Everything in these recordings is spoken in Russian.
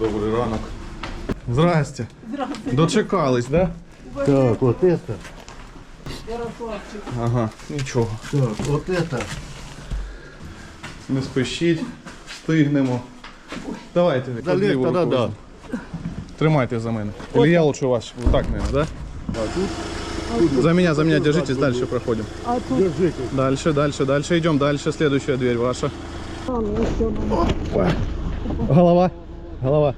Добрий ранок. Здрасте. Дочекались, да? Так, вот это. Ага, нічого. Так, вот это. Не спішіть, встигнемо. Давайте, Да, під ліву легко, да, руку да. візьму. Тримайте за мене. Или я лучше вас. Вот так, наверное, да? За меня, за меня держитесь, дальше проходим. Держите. Дальше, дальше, дальше идем, дальше. Следующая дверь ваша. Опа. Голова, голова.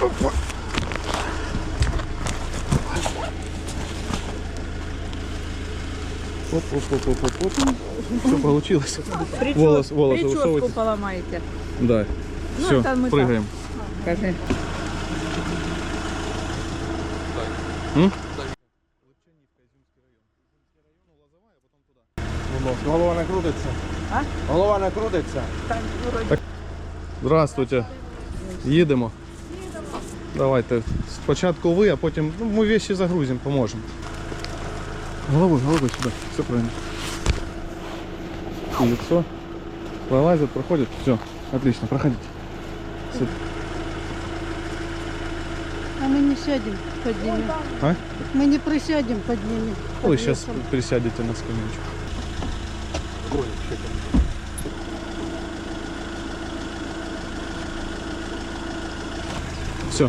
Опа. Оп, оп, оп, оп, оп, оп. Все получилось. Волос, волос Прическу поломаете. Да. Ну, Все, это мы так. прыгаем. Голова не крутиться. А? Голова не крутиться. Здравствуйте. Їдемо. Давайте. Спочатку ви, а потім ну, ми вещи загрузимо, поможемо. Головой, головой сюди. Все правильно. И лицо. Пролазят, проходят. Все. Отлично, проходите. Сюда. А мы не сядем под ними. А? Мы не присядем под ними. Вы сейчас присядете на скамеечку. Все.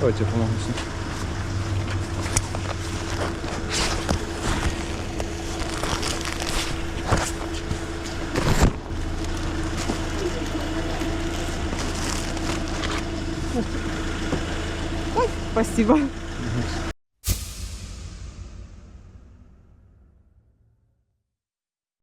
Давайте я помогу с ним. Спасибо.